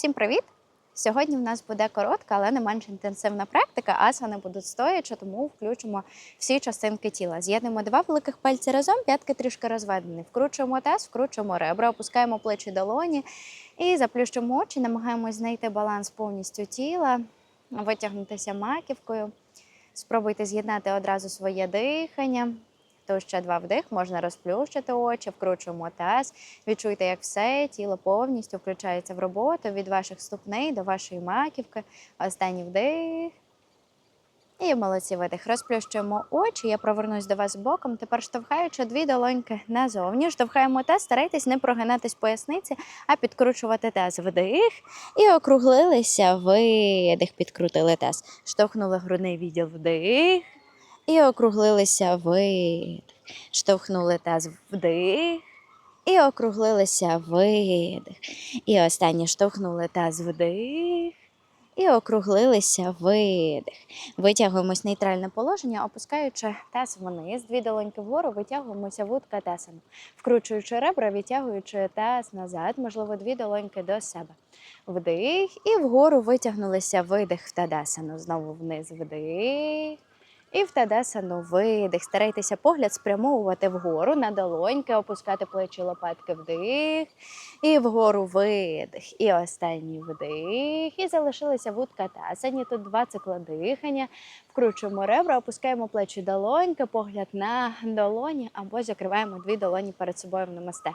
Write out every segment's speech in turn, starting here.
Всім привіт! Сьогодні в нас буде коротка, але не менш інтенсивна практика. Асани будуть стоячи, тому включимо всі частинки тіла. З'єднуємо два великих пальці разом, п'ятки трішки розведені. Вкручуємо таз, вкручуємо ребра, опускаємо плечі долоні і заплющуємо очі, намагаємось знайти баланс повністю тіла, витягнутися маківкою. Спробуйте з'єднати одразу своє дихання. То ще два вдих, можна розплющити очі, вкручуємо таз. Відчуйте, як все тіло повністю включається в роботу від ваших ступней до вашої маківки. Останній вдих. І молодці видих. Розплющуємо очі. Я провернусь до вас боком. Тепер штовхаючи дві долоньки назовні. Штовхаємо таз, старайтесь не прогинатись поясниці, а підкручувати таз. Вдих. І округлилися. Видих, підкрутили таз. Штовхнули грудний відділ вдих. І округлилися видих. Штовхнули таз вдих. І округлилися видих. І останнє штовхнули таз вдих. І округлилися видих. Витягуємось нейтральне положення, опускаючи таз вниз, дві долоньки вгору, витягуємося в утка. Вкручуючи ребра, відтягуючи таз назад, можливо, дві долоньки до себе. Вдих і вгору витягнулися видих в тадасану. Знову вниз вдих. І в тадасану видих. Старайтеся погляд спрямовувати вгору на долоньки, опускати плечі лопатки вдих. І вгору видих. І останній вдих. І залишилися в уткатасані. Тут два цикли дихання. Вкручуємо ребра, опускаємо плечі долоньки, погляд на долоні або закриваємо дві долоні перед собою в намасте.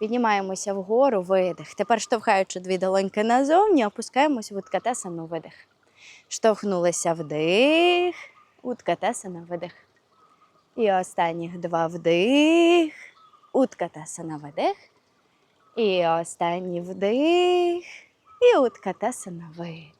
Піднімаємося вгору, видих. Тепер штовхаючи дві долоньки назовні, опускаємося в уткатасану видих. Штовхнулися вдих. Уткатасана видих. І останніх два вдих. Уткатасана видих. І останній вдих. І уткатасана видих.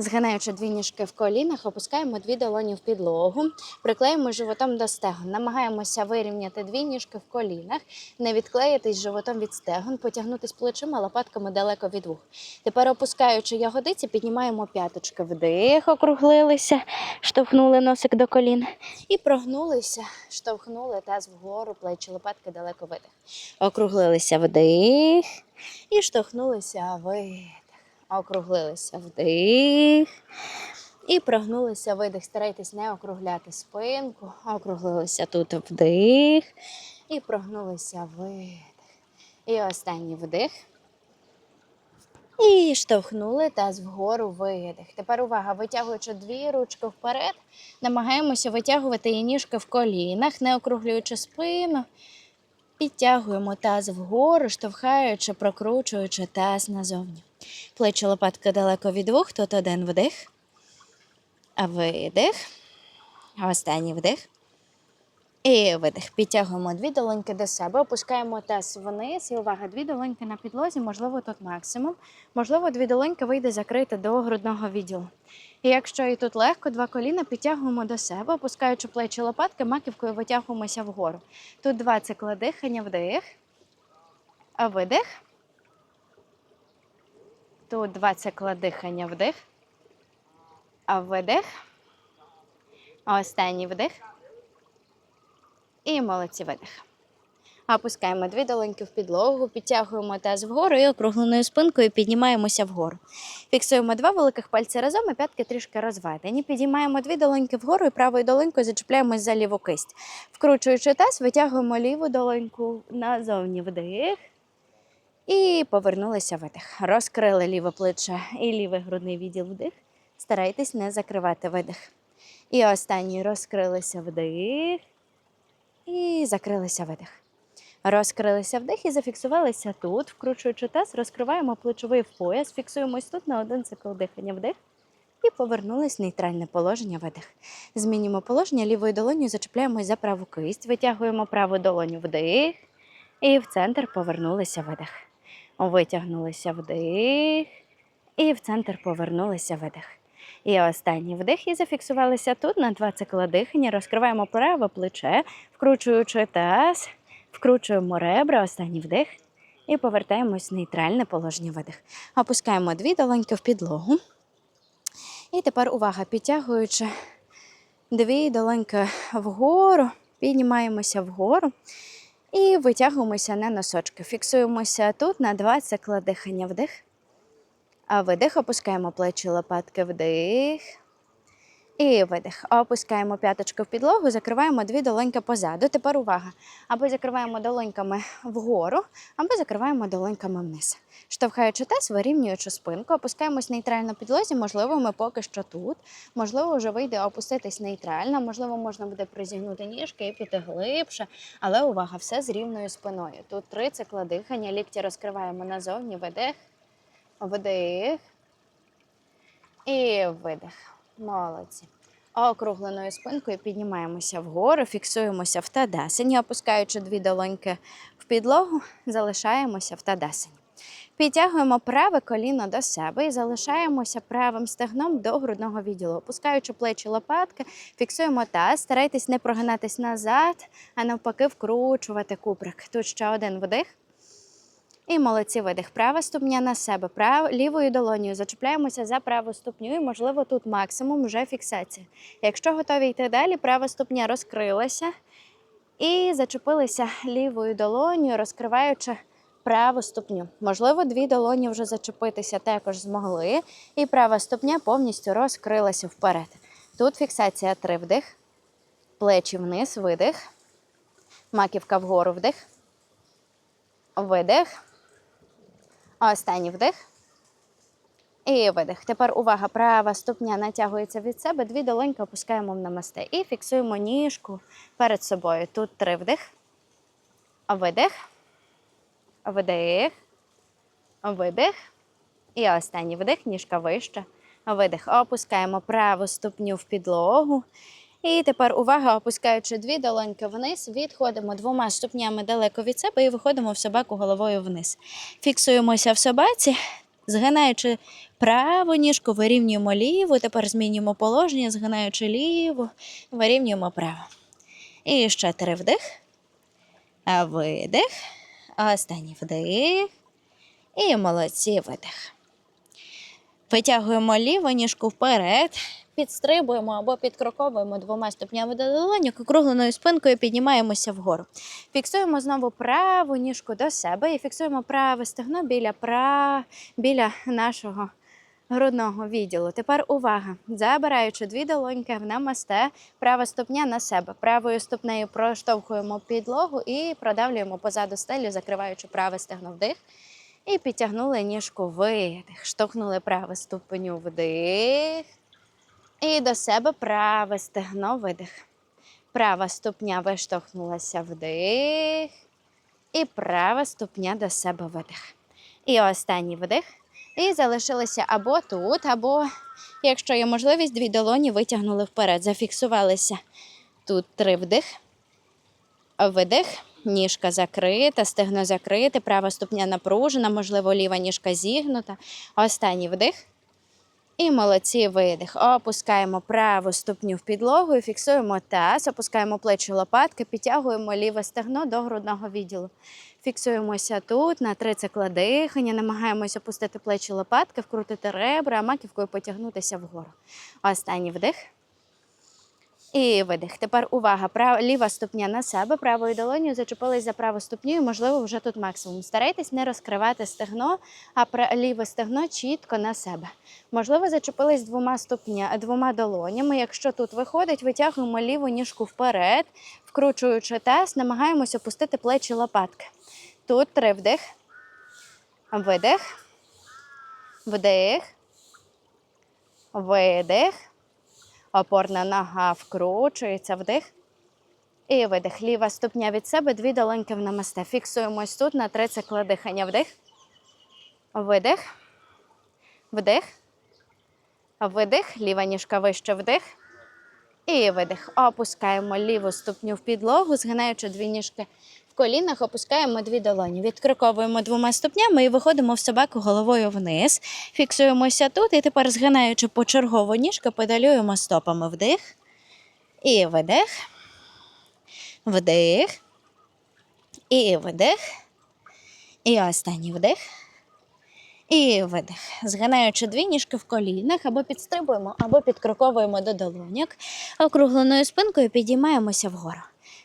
Згинаючи дві ніжки в колінах, опускаємо дві долоні в підлогу, приклеїмо животом до стегон. Намагаємося вирівняти дві ніжки в колінах, не відклеїтись животом від стегон, потягнутись плечима, лопатками далеко від вух. Тепер, опускаючи ягодиці, піднімаємо п'яточки вдих, округлилися, штовхнули носик до колін і прогнулися, штовхнули таз вгору, плечі, лопатки далеко видих. Округлилися вдих і штовхнулися видих. Округлилися вдих. І прогнулися видих. Старайтесь не округляти спинку. Округлилися тут вдих. І прогнулися видих. І останній вдих. І штовхнули таз вгору видих. Тепер увага, витягуючи дві ручки вперед, намагаємося витягувати її ніжки в колінах, не округлюючи спину. Підтягуємо таз вгору, штовхаючи, прокручуючи таз назовні. Плечі лопатки далеко від вух, тут один вдих. А видих. Останній вдих. І видих. Підтягуємо дві долоньки до себе, опускаємо таз вниз. І увага, дві долоньки на підлозі, можливо, тут максимум. Можливо, дві долоньки вийде закрити до грудного відділу. І якщо і тут легко, два коліна підтягуємо до себе, опускаючи плечі лопатки, маківкою витягуємося вгору. Тут два цикли дихання, вдих. А видих. Тут два цикла дихання вдих. А видих. Останній вдих. І молодці видих. Опускаємо дві долоньки в підлогу, підтягуємо таз вгору і округленою спинкою піднімаємося вгору. Фіксуємо два великих пальці разом і п'ятки трішки розведені. Підіймаємо дві долоньки вгору і правою долонькою зачіпляємось за ліву кисть. Вкручуючи таз, витягуємо ліву долоньку назовні вдих. І повернулися видих. Розкрили ліве плече і лівий грудний відділ вдих. Старайтесь не закривати видих. І останній розкрилися вдих. І закрилися видих. Розкрилися вдих і зафіксувалися тут. Вкручуючи таз, розкриваємо плечовий пояс, фіксуємось тут на один цикл дихання вдих. І повернулись в нейтральне положення видих. Змінюємо положення лівою долоню, зачіпляємось за праву кисть, витягуємо праву долоню вдих. І в центр повернулися видих. Витягнулися вдих. І в центр повернулися видих. І останній вдих і зафіксувалися тут на два цикла дихання. Розкриваємо праве плече, вкручуючи таз, вкручуємо ребра, останній вдих. І повертаємось в нейтральне положення видих. Опускаємо дві долоньки в підлогу. І тепер увага, підтягуючи дві долоньки вгору, піднімаємося вгору. І витягуємося на носочки. Фіксуємося тут на два цикла дихання вдих. А видих, опускаємо плечі, лопатки, вдих. І видих. Опускаємо п'яточку в підлогу, закриваємо дві долоньки позаду. Тепер увага. Або закриваємо долоньками вгору, або закриваємо долоньками вниз. Штовхаючи таз, вирівнюючи спинку, опускаємось нейтрально підлозі. Можливо, ми поки що тут. Можливо, вже вийде опуститись нейтрально. Можливо, можна буде призігнути ніжки і піти глибше. Але увага, все з рівною спиною. Тут три цикли дихання. Лікті розкриваємо назовні. Видих, вдих і видих. Молодці. Округленою спинкою піднімаємося вгору, фіксуємося в тадасині, опускаючи дві долоньки в підлогу, залишаємося в тадасині. Підтягуємо праве коліно до себе і залишаємося правим стегном до грудного відділу. Опускаючи плечі лопатки, фіксуємо таз, старайтесь не прогинатись назад, а навпаки, вкручувати куприк. Тут ще один вдих. І молодці видих. Права ступня на себе. Прав... Лівою долонею зачіпляємося за праву ступню, і, можливо, тут максимум вже фіксація. Якщо готові йти далі, права ступня розкрилася і зачепилися лівою долонею, розкриваючи праву ступню. Можливо, дві долоні вже зачепитися також змогли, і права ступня повністю розкрилася вперед. Тут фіксація три вдих, плечі вниз, видих, маківка вгору вдих, видих. Останній вдих. І видих. Тепер увага, права ступня натягується від себе, дві долоньки опускаємо в намасте. І фіксуємо ніжку перед собою. Тут три вдих. Видих. Вдих. Видих. І останній вдих, ніжка вища. Видих. Опускаємо праву ступню в підлогу. І тепер увага, опускаючи дві долоньки вниз, відходимо двома ступнями далеко від себе і виходимо в собаку головою вниз. Фіксуємося в собаці, згинаючи праву ніжку, вирівнюємо ліву. Тепер змінюємо положення, згинаючи ліву, вирівнюємо праву. І ще три вдих. Видих. Останній вдих. І молодці видих. Витягуємо ліву ніжку вперед, підстрибуємо або підкроковуємо двома ступнями до долоньок, округленою спинкою піднімаємося вгору. Фіксуємо знову праву ніжку до себе і фіксуємо праве стегно біля, пра... біля нашого грудного відділу. Тепер увага! Забираючи дві долоньки в намасте, права ступня на себе. Правою ступнею проштовхуємо підлогу і продавлюємо позаду стелю, закриваючи праве стегно вдих. І підтягнули ніжку видих. Штовхнули праве ступеню вдих. І до себе праве стегно видих. Права ступня виштовхнулася вдих. І права ступня до себе видих. І останній вдих. І залишилися або тут, або, якщо є можливість, дві долоні витягнули вперед. Зафіксувалися тут три вдих. Видих. Ніжка закрита, стегно закрите, права ступня напружена, можливо, ліва ніжка зігнута. Останній вдих. І молодці видих. Опускаємо праву ступню в підлогу і фіксуємо таз, опускаємо плечі лопатки, підтягуємо ліве стегно до грудного відділу. Фіксуємося тут на три цикла дихання, намагаємося опустити плечі лопатки, вкрутити ребра, а маківкою потягнутися вгору. Останній вдих. І видих. Тепер увага. Прав... Ліва ступня на себе, правою долонею зачепились за праву ступню, можливо, вже тут максимум. Старайтесь не розкривати стегно, а ліве стегно чітко на себе. Можливо, зачепились двома ступня... двома долонями. Якщо тут виходить, витягуємо ліву ніжку вперед, вкручуючи таз, намагаємося опустити плечі лопатки. Тут три вдих, видих, вдих, видих. Опорна нога вкручується, вдих. І видих. Ліва ступня від себе, дві долоньки в намасте. Фіксуємось тут на три цикли дихання. Вдих. Видих. Вдих. Видих. Ліва ніжка вище вдих. І видих. Опускаємо ліву ступню в підлогу, згинаючи дві ніжки колінах, опускаємо дві долоні. Відкроковуємо двома ступнями і виходимо в собаку головою вниз. Фіксуємося тут і тепер, згинаючи почергово ніжки, педалюємо стопами вдих. І видих. Вдих. І видих. І останній вдих. І видих. Згинаючи дві ніжки в колінах, або підстрибуємо, або підкроковуємо до долоньок. Округленою спинкою підіймаємося вгору.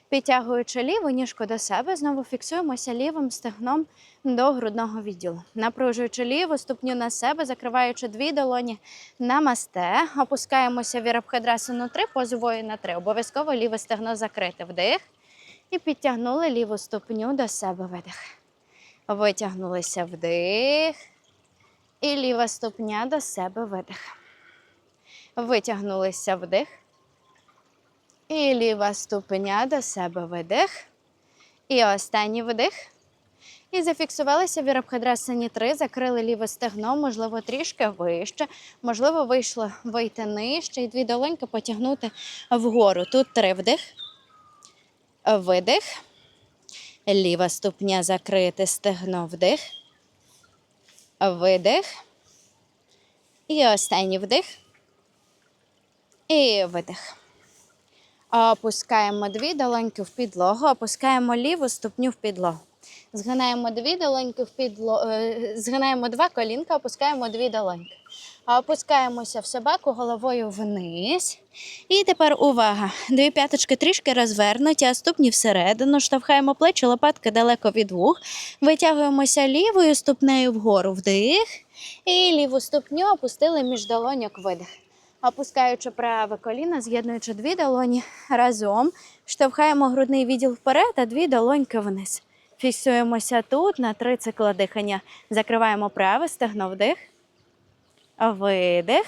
Підтягуючи ліву ніжку до себе, знову фіксуємося лівим стегном до грудного відділу. Напружуючи ліву ступню на себе, закриваючи дві долоні на масте, опускаємося в вірабхедрасану 3, позу воїна 3. Обов'язково ліве стегно закрите. Вдих. І підтягнули ліву ступню до себе. Видих. Витягнулися вдих. І ліва ступня до себе видих. Витягнулися вдих. І ліва ступня до себе видих. І останній видих. І зафіксувалися в Вірабхадрасані 3, закрили ліве стегно, можливо, трішки вище, можливо, вийшло вийти нижче і дві долоньки потягнути вгору. Тут три вдих, видих. Ліва ступня закрити стегно вдих. Видих. І останній вдих. І видих. Опускаємо дві долоньки в підлогу, опускаємо ліву ступню в підлогу. Згинаємо дві долоньки в підлогу, згинаємо два колінка, опускаємо дві долоньки. Опускаємося в собаку головою вниз. І тепер увага. Дві п'яточки трішки розвернуті, а ступні всередину. Штовхаємо плечі, лопатки далеко від вух. Витягуємося лівою ступнею вгору вдих. І ліву ступню опустили між долоньок видих. Опускаючи праве коліно, з'єднуючи дві долоні разом, штовхаємо грудний відділ вперед, а дві долоньки вниз. Фіксуємося тут на три цикла дихання. Закриваємо праве стегно вдих. Видих.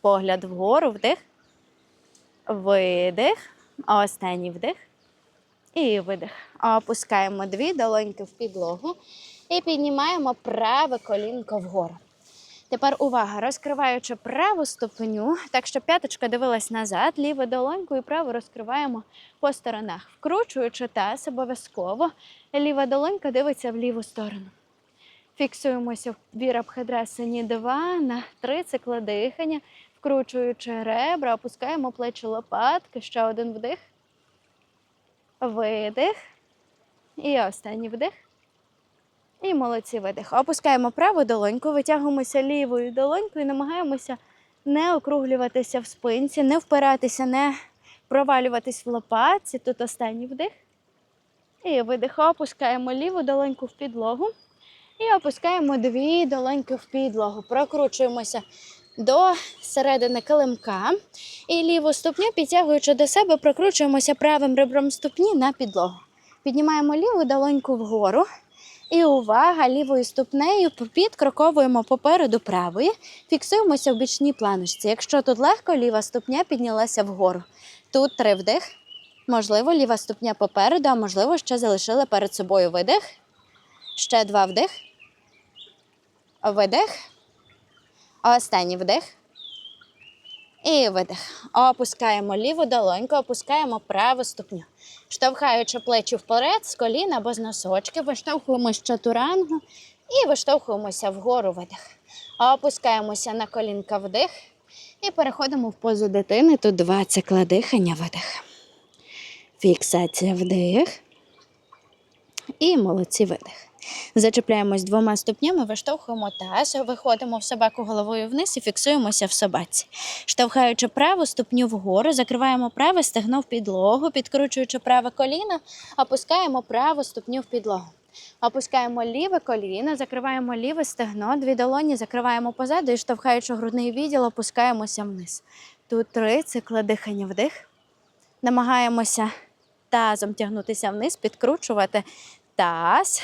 Погляд вгору, вдих. Видих. Останній вдих. І видих. Опускаємо дві долоньки в підлогу і піднімаємо праве колінко вгору. Тепер увага, розкриваючи праву ступню, так що п'яточка дивилась назад, ліву долоньку і праву розкриваємо по сторонах. Вкручуючи таз, обов'язково ліва долонька дивиться в ліву сторону. Фіксуємося в вірабхадрасані 2 на 3 цикли дихання, вкручуючи ребра, опускаємо плечі лопатки, ще один вдих, видих. І останній вдих. І молодці видих. Опускаємо праву долоньку, витягуємося лівою долонькою і намагаємося не округлюватися в спинці, не впиратися, не провалюватись в лопатці. Тут останній вдих. І видих. Опускаємо ліву долоньку в підлогу. І опускаємо дві долоньки в підлогу. Прокручуємося до середини килимка. І ліву ступню, підтягуючи до себе, прокручуємося правим ребром ступні на підлогу. Піднімаємо ліву долоньку вгору. І увага, лівою ступнею підкроковуємо попереду правої, фіксуємося в бічній планочці. Якщо тут легко, ліва ступня піднялася вгору. Тут три вдих. Можливо, ліва ступня попереду, а можливо, ще залишили перед собою видих. Ще два вдих. Видих. Останній вдих. І видих. Опускаємо ліву долоньку, опускаємо праву ступню. Штовхаючи плечі вперед, з коліна або з носочки, виштовхуємося чатурангу і виштовхуємося вгору видих. Опускаємося на колінка вдих і переходимо в позу дитини. Тут два цикла дихання видих. Фіксація вдих. І молодці видих. Зачепляємось двома ступнями, виштовхуємо таз, виходимо в собаку головою вниз і фіксуємося в собаці. Штовхаючи праву ступню вгору, закриваємо праве стегно в підлогу, підкручуючи праве коліно, опускаємо праву ступню в підлогу. Опускаємо ліве коліно, закриваємо ліве стегно, дві долоні закриваємо позаду і штовхаючи грудний відділ, опускаємося вниз. Тут три цикли дихання вдих. Намагаємося тазом тягнутися вниз, підкручувати таз.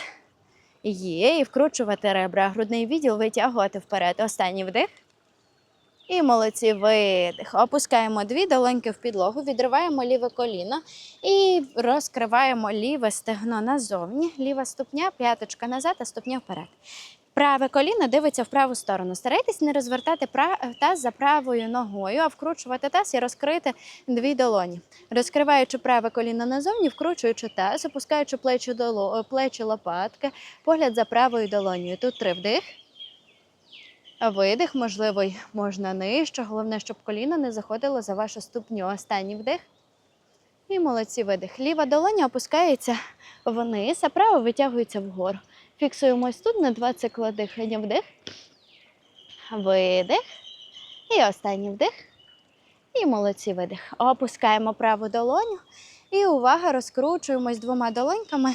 Є, і вкручувати ребра, грудний відділ витягувати вперед. Останній вдих. І молодці видих. Опускаємо дві долоньки в підлогу, відриваємо ліве коліно і розкриваємо ліве стегно назовні. Ліва ступня, п'яточка назад, а ступня вперед. Праве коліно дивиться в праву сторону. Старайтесь не розвертати таз за правою ногою, а вкручувати таз і розкрити дві долоні. Розкриваючи праве коліно назовні, вкручуючи таз, опускаючи плечі, доло... плечі лопатки, погляд за правою долонею. Тут три вдих. Видих, можливо, можна нижче. Головне, щоб коліно не заходило за вашу ступню. Останній вдих. І молодці видих. Ліва долоня опускається вниз, а права витягується вгору. Фіксуємось тут на два цикла дихання. Вдих. Видих. І останній вдих. І молодці видих. Опускаємо праву долоню І увага, розкручуємось двома долоньками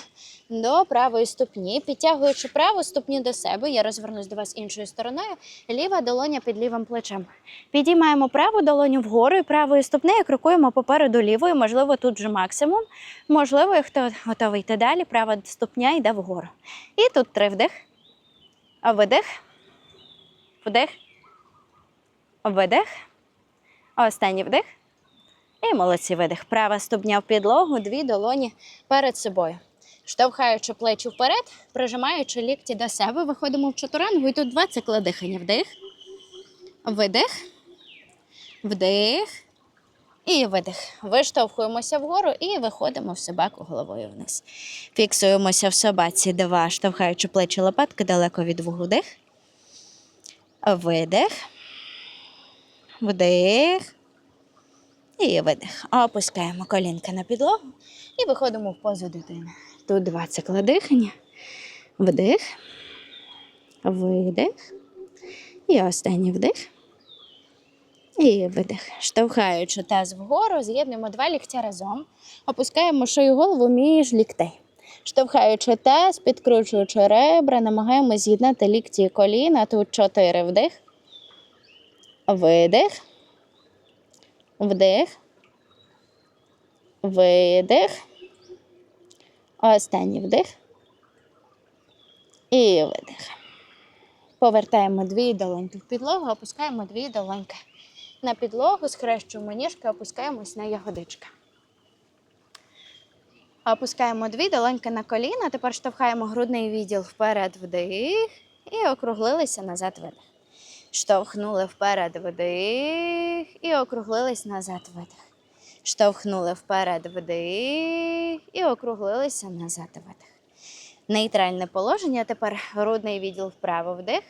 до правої ступні, підтягуючи праву ступню до себе. Я розвернусь до вас іншою стороною. Ліва долоня під лівим плечем. Підіймаємо праву долоню вгору і правою ступнею крокуємо попереду лівою. Можливо, тут вже максимум. Можливо, хто готовий йти далі, права ступня йде вгору. І тут три вдих. Видих. Вдих. Видих. Останній вдих. І молодці видих. Права ступня в підлогу, дві долоні перед собою. Штовхаючи плечі вперед, прижимаючи лікті до себе, виходимо в чотурангу. І тут два цикли дихання. Вдих. Видих. Вдих. І видих. Виштовхуємося вгору і виходимо в собаку головою вниз. Фіксуємося в собаці два, штовхаючи плечі лопатки далеко від вугу. Вдих. Видих. Вдих. І видих. Опускаємо колінки на підлогу і виходимо в позу дитини. Тут два цикли дихання. Вдих. Видих. І останній вдих. І видих. Штовхаючи таз вгору, з'єднуємо два ліктя разом. Опускаємо шию голову між ліктей. Штовхаючи таз, підкручуючи ребра, намагаємося з'єднати лікті і коліна. Тут чотири вдих. Видих. Вдих. Видих. Останній вдих. І видих. Повертаємо дві долоньки в підлогу, опускаємо дві долоньки на підлогу, схрещуємо ніжки, опускаємось на ягодички. Опускаємо дві долоньки на коліна. Тепер штовхаємо грудний відділ вперед вдих і округлилися назад видих. Штовхнули вперед вдих і округлились назад видих. Штовхнули вперед вдих і округлилися назад видих. Нейтральне положення. Тепер грудний відділ вправо вдих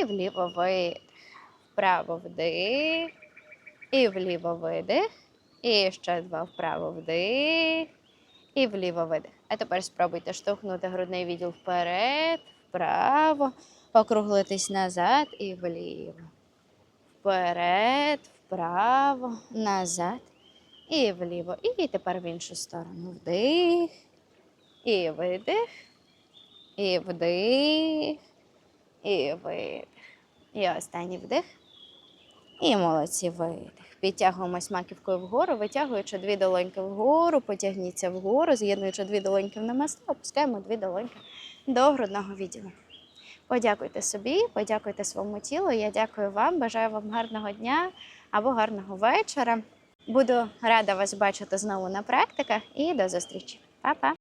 і вліво видих. Вправо вдих і вліво видих. І ще два вправо вдих і вліво видих. А тепер спробуйте штовхнути грудний відділ вперед, вправо, округлитись назад і вліво. Вперед, вправо, назад і вліво. І тепер в іншу сторону. Вдих. І видих. І вдих. І видих. І останній вдих. І молодці видих. Підтягуємось маківкою вгору, витягуючи дві долоньки вгору, потягніться вгору, з'єднуючи дві долоньки в намисто, опускаємо дві долоньки до грудного відділу. Подякуйте собі, подякуйте своєму тілу. Я дякую вам, бажаю вам гарного дня або гарного вечора. Буду рада вас бачити знову на практиках і до зустрічі. Па-па!